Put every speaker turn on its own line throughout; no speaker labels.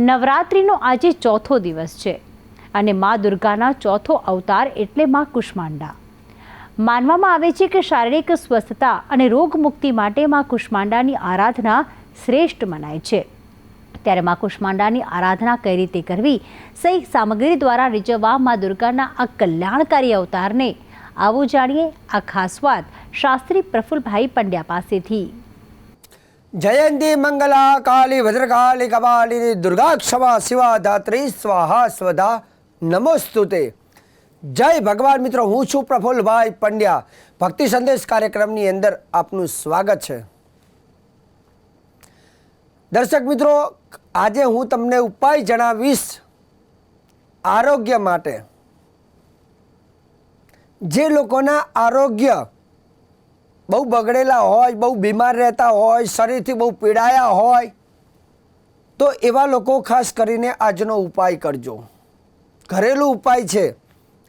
નવરાત્રિનો આજે ચોથો દિવસ છે અને મા દુર્ગાના ચોથો અવતાર એટલે મા કુષ્માંડા. માનવામાં આવે છે કે શારીરિક સ્વસ્થતા અને રોગમુક્તિ માટે મા કુષ્માંડાની આરાધના શ્રેષ્ઠ મનાય છે. ત્યારે મા કુષ્માંડાની આરાધના કઈ રીતે કરવી? સહી સામગ્રી દ્વારા રીઝવવા મા દુર્ગાના આ કલ્યાણકારી અવતારને. આવો જાણીએ આ ખાસ વાત શાસ્ત્રી પ્રફુલભાઈ પંડ્યા પાસેથી.
જયંતી મંગલા કાલી ભદ્રકાલી કપાલિની દુર્ગા શિવા ધાત્રી સ્વાહા સ્વધા નમોસ્તુતે જય ભગવાન મિત્રો હું છું પ્રફુલ્લભાઈ પંડ્યા ભક્તિ સંદેશ કાર્યક્રમની અંદર આપનું સ્વાગત છે દર્શક મિત્રો આજે હું તમને ઉપાય જણાવીશ આરોગ્ય માટે જે લોકોના આરોગ્ય બહુ બગડેલા હોય, બહુ બીમાર રહેતા હોય, શરીરથી બહુ પીડાયા હોય, તો એવા લોકો ખાસ કરીને આજનો ઉપાય કરજો. ઘરેલું ઉપાય છે.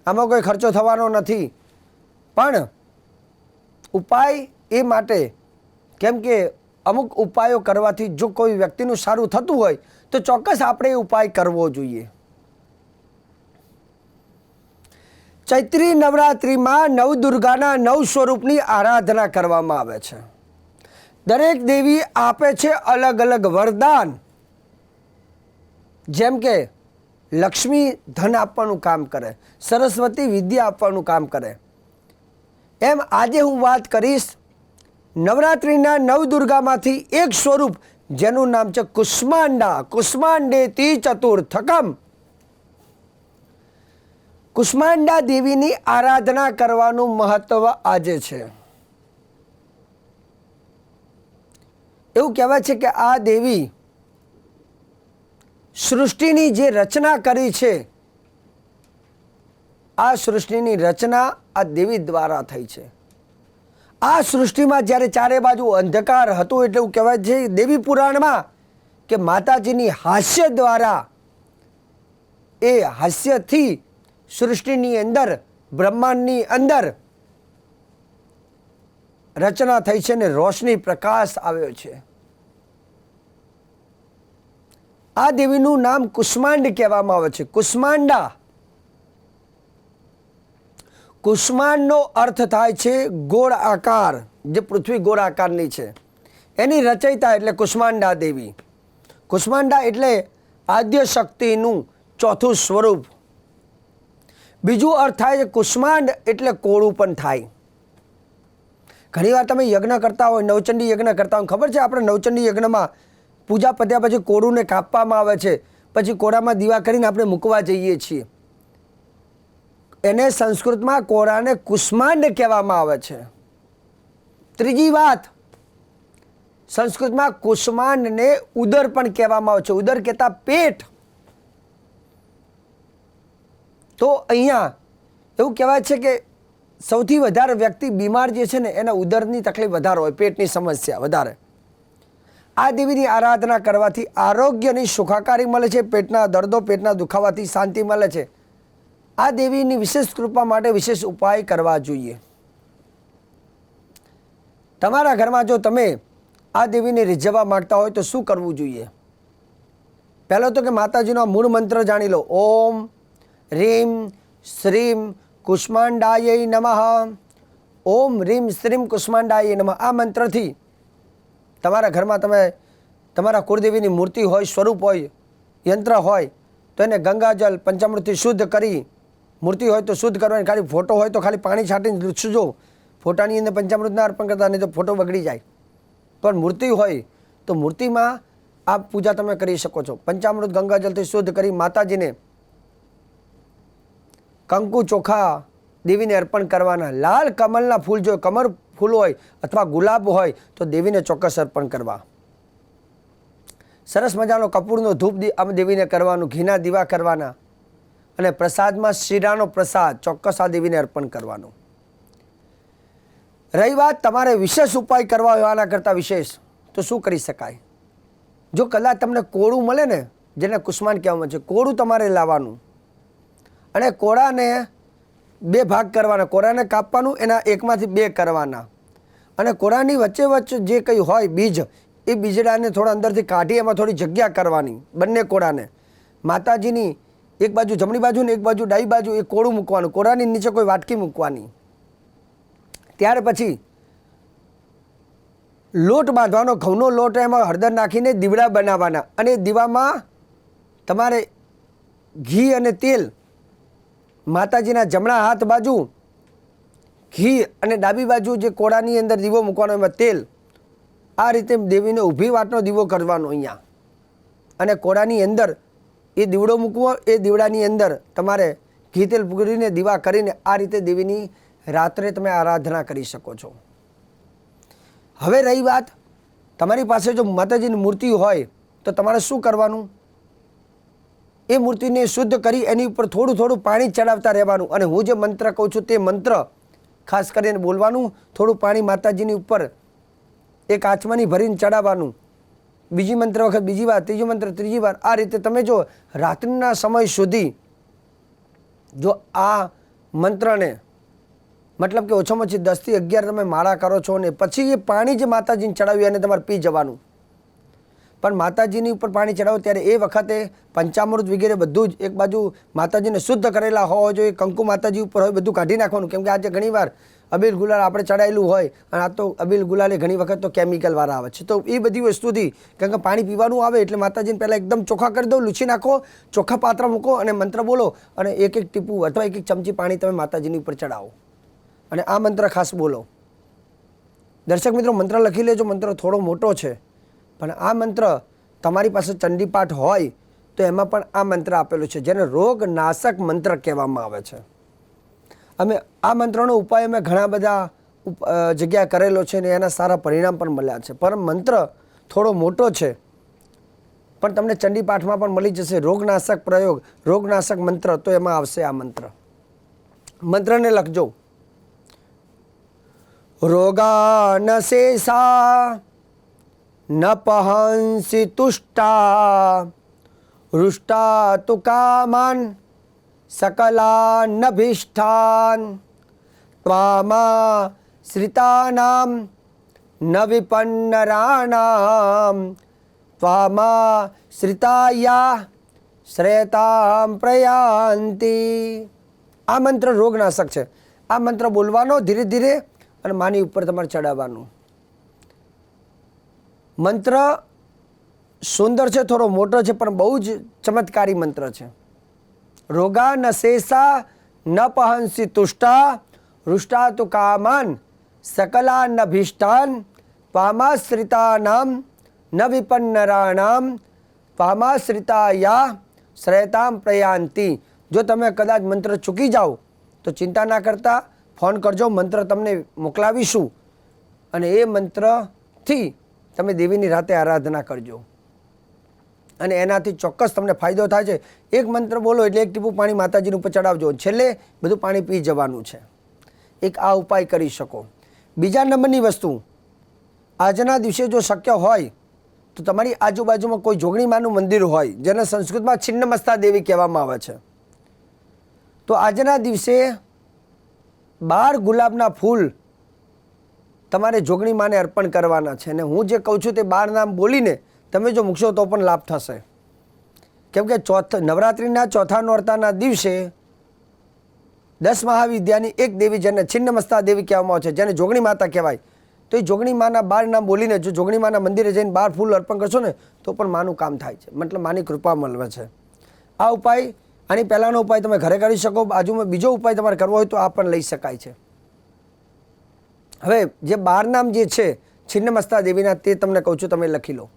આમાં કોઈ ખર્ચો થવાનો નથી. પણ ઉપાય એ માટે, કેમ કે અમુક ઉપાયો કરવાથી જો કોઈ વ્યક્તિનું સારું થતું હોય, તો ચોક્કસ આપણે એ ઉપાય કરવો જોઈએ. ચૈત્રી નવરાત્રિમાં નવદુર્ગાના નવ સ્વરૂપની આરાધના કરવામાં આવે છે. દરેક દેવી આપે છે અલગ અલગ વરદાન. જેમ કે લક્ષ્મી ધન આપવાનું કામ કરે, સરસ્વતી વિદ્યા આપવાનું કામ કરે. એમ આજે હું વાત કરીશ નવરાત્રિના નવદુર્ગામાંથી એક સ્વરૂપ, જેનું નામ છે કુષ્માંડા. કુષ્માંડેતી ચતુર્થકમ. કુષ્માંડા દેવીની આરાધના કરવાનું મહત્વ આજે છે. એવું કહેવાય છે કે આ દેવી સૃષ્ટિની જે રચના કરી છે, આ સૃષ્ટિની રચના આ દેવી દ્વારા થઈ છે. આ સૃષ્ટિમાં જ્યારે ચારે બાજુ અંધકાર હતું એટલે એવું કહેવાય છે દેવી પુરાણમાં કે માતાજીની હાસ્ય દ્વારા એ હાસ્યથી સૃષ્ટિની અંદર, બ્રહ્માંડની અંદર રચના થઈ છે ને રોશની પ્રકાશ આવ્યો છે. આ દેવીનું નામ કુષ્માંડ કહેવામાં આવે છે. કુષ્માંડા. કુષ્માંડનો અર્થ થાય છે ગોળ આકાર, જે પૃથ્વી ગોળ આકારની છે. એની રચયિતા એટલે કુષ્માંડા દેવી. કુષ્માંડા એટલે આદ્ય શક્તિનું ચોથું સ્વરૂપ. બીજું અર્થ થાય છે કુષ્માંડ એટલે કોળું પણ થાય. ઘણીવાર તમે યજ્ઞ કરતા હોય, નવચંડી યજ્ઞ કરતા હોય, ખબર છે આપણે નવચંડી યજ્ઞમાં પૂજા પત્યા પછી કોળુંને કાપવામાં આવે છે, પછી કોળામાં દીવા કરીને આપણે મૂકવા જઈએ છીએ. એને સંસ્કૃતમાં કોળાને કુષ્માંડ કહેવામાં આવે છે. ત્રીજી વાત, સંસ્કૃતમાં કુષ્માંડને ઉદર પણ કહેવામાં આવે છે. ઉદર કહેતા પેટ તો અહીંયા એવું કહેવાય છે કે સૌથી વધારે વ્યક્તિ બીમાર જે છે ને, એના ઉદરની તકલીફ વધારે હોય, પેટની સમસ્યા વધારે. આ દેવીની આરાધના કરવાથી આરોગ્યની સુખાકારી મળે છે, પેટના દર્દો, પેટના દુખાવાથી શાંતિ મળે છે. આ દેવીની વિશેષ કૃપા માટે વિશેષ ઉપાય કરવા જોઈએ. તમારા ઘરમાં જો તમે આ દેવીને રીઝવવા માંગતા હોય તો શું કરવું જોઈએ? પહેલો તો કે માતાજીનો મૂળ મંત્ર જાણી લો, ઓમ રીમ શ્રીમ કુષ્માંડાય નમઃ ઓમ રીમ શ્રીમ કુષ્માંડાય નમઃ આ મંત્રથી તમારા ઘરમાં તમે તમારા કુળદેવીની મૂર્તિ હોય, સ્વરૂપ હોય, યંત્ર હોય, તો એને ગંગાજલ પંચામૃતથી શુદ્ધ કરી, મૂર્તિ હોય તો શુદ્ધ કરવાની, ખાલી ફોટો હોય તો ખાલી પાણી છાંટીને લૂછજો. ફોટાની અંદર પંચામૃતના અર્પણ કરતા, નહીં તો ફોટો બગડી જાય. પણ મૂર્તિ હોય તો મૂર્તિમાં આ પૂજા તમે કરી શકો છો. પંચામૃત ગંગાજલથી શુદ્ધ કરી માતાજીને કંકુ ચોખા દેવીને અર્પણ કરવાના. લાલ કમલના ફૂલ જો કમર ફૂલ હોય અથવા ગુલાબ હોય, તો દેવીને ચોક્કસ અર્પણ કરવા. સરસ મજાનો કપૂરનો ધૂપ આમ દેવીને કરવાનું, ઘીના દીવા કરવાના. અને પ્રસાદમાં શીરાનો પ્રસાદ, ચોક્કસ આ દેવીને અર્પણ કરવાનું. રહી વાત, તમારે વિશેષ ઉપાય કરવા હોય આના કરતાં વિશેષ, તો શું કરી શકાય? જો કદાચ તમને કોળું મળે ને, જેને કુસ્માન કહેવામાં છે, કોળું તમારે લાવવાનું. અને કોળાને બે ભાગ કરવાના. કોળાને કાપવાનું, એના એકમાંથી બે કરવાના. અને કોળાની વચ્ચે વચ્ચે જે કંઈ હોય બીજ, એ બીજડાને થોડા અંદરથી કાઢી, એમાં થોડી જગ્યા કરવાની બંને કોળાને. માતાજીની એક બાજુ જમણી બાજુ ને એક બાજુ ડાબી બાજુ એ કોળું મૂકવાનું. કોળાની નીચે કોઈ વાટકી મૂકવાની. ત્યાર પછી લોટ બાંધવાનો. ઘઉંનો લોટ એમાં હળદર નાખીને દીવડા બનાવવાના. અને દીવામાં તમારે ઘી અને તેલ માતાજીના જમણા હાથ બાજુ ઘી અને ડાબી બાજુ જે કોળાની અંદર દીવો મૂકવાનો, એમાં તેલ. આ રીતે દેવીને ઊભી વાટનો દીવો કરવાનો અહીંયા. અને કોળાની અંદર એ દીવડો મૂકવો, એ દીવડાની અંદર તમારે ઘી તેલ પૂરીને દીવા કરીને આ રીતે દેવીની રાત્રે તમે આરાધના કરી શકો છો. હવે રહી વાત, તમારી પાસે જો માતાજીની મૂર્તિ હોય તો તમારે શું કરવાનું? એ મૂર્તિને શુદ્ધ કરી એની ઉપર થોડું થોડું પાણી ચડાવતા રહેવાનું. અને હું જે મંત્ર કહું છું તે મંત્ર ખાસ કરીને બોલવાનું, થોડું પાણી માતાજીની ઉપર એક આચમાની ભરીને ચડાવવાનું. બીજી મંત્ર વખત બીજી વાર, ત્રીજી મંત્ર ત્રીજી વાર. આ રીતે તમે જો રાત્રિના સમય સુધી જો આ મંત્રને, મતલબ કે ઓછામાં ઓછી દસથી અગિયાર તમે માળા કરો છો ને, પછી એ પાણી જે માતાજીને ચડાવ્યું એને તમારે પી જવાનું. પણ માતાજીની ઉપર પાણી ચડાવો ત્યારે એ વખતે પંચામૃત વગેરે બધું જ એક બાજુ માતાજીને શુદ્ધ કરેલા હોવા જોઈએ, કંકુ માતાજી ઉપર હોય બધું કાઢી નાખવાનું, કેમ કે આજે ઘણીવાર અબીલ ગુલાલ આપણે ચડાયેલું હોય અને આ તો અબીલ ગુલાલે ઘણી વખત તો કેમિકલવાળા આવે છે. તો એ બધી વસ્તુથી કારણ કે પાણી પીવાનું આવે એટલે માતાજીને પહેલાં એકદમ ચોખ્ખા કરી દો, લૂછી નાખો, ચોખ્ખા પાત્ર મૂકો અને મંત્ર બોલો અને એક એક ટીપું અથવા એક એક ચમચી પાણી તમે માતાજીની ઉપર ચડાવો. અને આ મંત્ર ખાસ બોલો. દર્શક મિત્રો, મંત્ર લખી લેજો, મંત્ર થોડો મોટો છે. પણ આ મંત્ર તમારી પાસે ચંડીપાઠ હોય તો એમાં પણ આ મંત્ર આપેલો છે જેને રોગ નાશક મંત્ર કહેવામાં આવે છે. અમે આ મંત્રનો ઉપાય અમે ઘણા બધા અ, કરેલો છે ને એના સારા પરિણામ પણ મળ્યા છે. પણ મંત્ર થોડો મોટો છે પણ તમને ચંડીપાઠમાં પણ મળી જશે રોગનાશક પ્રયોગ રોગનાશક મંત્ર તો એમાં આવશે આ મંત્ર. મંત્રને લખજો. રોગાનશેષા ન પહંસી તુષ્ટા હૃષ્ટા તુ કામાન શ્રિતાનામ ન વિપન્નરાણામ ત્વામા શ્રિતાયા શ્રેતામ પ્રયાંતિ આ મંત્ર રોગનાશક છે. આ મંત્ર બોલવાનો ધીરે ધીરે અને માની ઉપર તમારે ચડાવવાનું. મંત્ર સુંદર છે, થોડો મોટો છે, પણ બહુ જ ચમત્કારી મંત્ર છે. રોગા ન શેષા, ન પહંસી તુષ્ટા હૃષ્ટા તુ કામાન સકલા ન ભીષ્ટાન, પામાશ્રિતાનામ, ન વિપન્નરાણામ, પામાશ્રિતાયા શ્રેતામ પ્રયાંતિ. જો તમે કદાચ મંત્ર ચૂકી જાઓ, તો ચિંતા ના કરતા, ફોન કરજો, મંત્ર તમને મોકલાવીશું. અને એ મંત્રથી તમે દેવીની રાતે આરાધના કરજો. અને એનાથી ચોક્કસ તમને ફાયદો થાય છે. એક મંત્ર બોલો એટલે એક ટીપું પાણી માતાજીનું ઉપર ચડાવજો. છેલ્લે બધું પાણી પી જવાનું છે. એક આ ઉપાય કરી શકો. બીજા નંબરની વસ્તુ, આજના દિવસે જો શક્ય હોય, તો તમારી આજુબાજુમાં કોઈ જોગણીમાનું મંદિર હોય, જેને સંસ્કૃતમાં છિન્નમસ્તા દેવી કહેવામાં આવે છે. તો આજના દિવસે બાર ગુલાબના ફૂલ તમારે જોગણી માને અર્પણ કરવાના છે અને હું જે કહું છું તે બાર નામ બોલીને તમે જો મૂકશો તો પણ લાભ થશે. કેમ કે ચોથ નવરાત્રિના ચોથા નોરતાના દિવસે દસ મહાવિદ્યાની એક દેવી જેને છિન્નમસ્તા દેવી કહેવામાં આવે છે, જેને જોગણી માતા કહેવાય. તો એ જોગણી માના બાર નામ બોલીને જો જોગણી માના મંદિરે જઈને બાર ફૂલ અર્પણ કરશો ને, તો પણ માનું કામ થાય છે. મતલબ માની કૃપા મળવે છે. આ ઉપાય, આની પહેલાંનો ઉપાય તમે ઘરે કરી શકો, બાજુમાં બીજો ઉપાય તમારે કરવો હોય તો આ પણ લઈ શકાય છે. હવે જે બાર નામ જે છે, છિન્નમસ્તા દેવીના, તે તમને કહું છું, તમે લખી લો.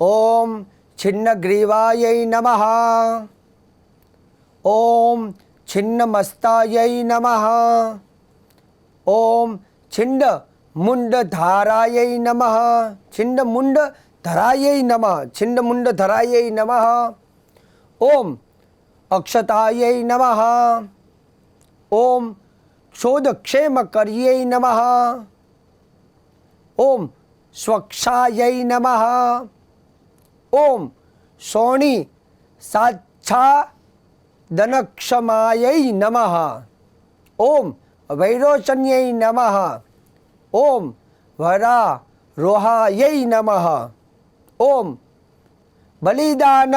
ઓમ છિન્નગ્રીવાય નમઃ. ઓમ છિન્નમસ્તાય નમઃ. ઓમ છિન્ડ મુંડ ધારાય નમઃ. છિન્ડ મુંડ ધરાય નમઃ. છિન્ન મુંડ ધરાય નમઃ. ઓમ અક્ષતાય નમઃ. ઓમ ક્ષોદક્ષેમ કર્યે નમઃ ઓમ સ્વક્ષાય નમઃ ઓમ સોણી સાચ્છા દનક્ષમાય નમઃ ઓમ વૈરોચન્યય નમઃ ઓમ વરા રોહાય નમઃ ઓમ બલિદાન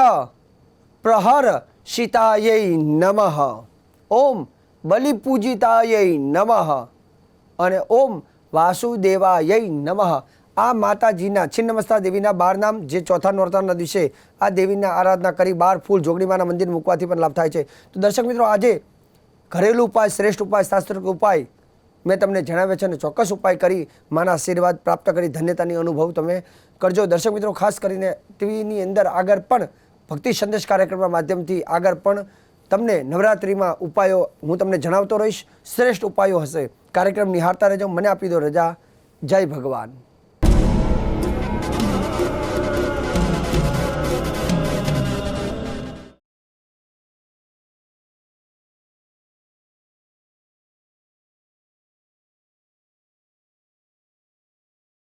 પ્રહર શિતાયૈ નમઃ ઓમ બલિપૂજિતાયૈ નમઃ અને ઓમ વાસુદેવાયૈ નમઃ. આ માતાજીના છિન્નમસ્તા દેવીના બાર નામ જે ચોથા નોરતાના દિવસે આ દેવીના આરાધના કરી બાર ફૂલ જોગણીમાના મંદિર મૂકવાથી પણ લાભ થાય છે. તો દર્શક મિત્રો, આજે ઘરેલું ઉપાય, શ્રેષ્ઠ ઉપાય, શાસ્ત્રોક ઉપાય મેં તમને જણાવ્યા છે અને ચોક્કસ ઉપાય કરી માના આશીર્વાદ પ્રાપ્ત કરી ધન્યતાની અનુભવ તમે કરજો. દર્શક મિત્રો, ખાસ કરીને ટીવીની અંદર આગળ પણ ભક્તિ સંદેશ કાર્યક્રમના માધ્યમથી આગળ પણ તમને નવરાત્રિમાં ઉપાયો હું તમને જણાવતો રહીશ. શ્રેષ્ઠ ઉપાયો હશે. કાર્યક્રમ નિહાળતા રહેજો. મને આપી દો રજા. જય ભગવાન.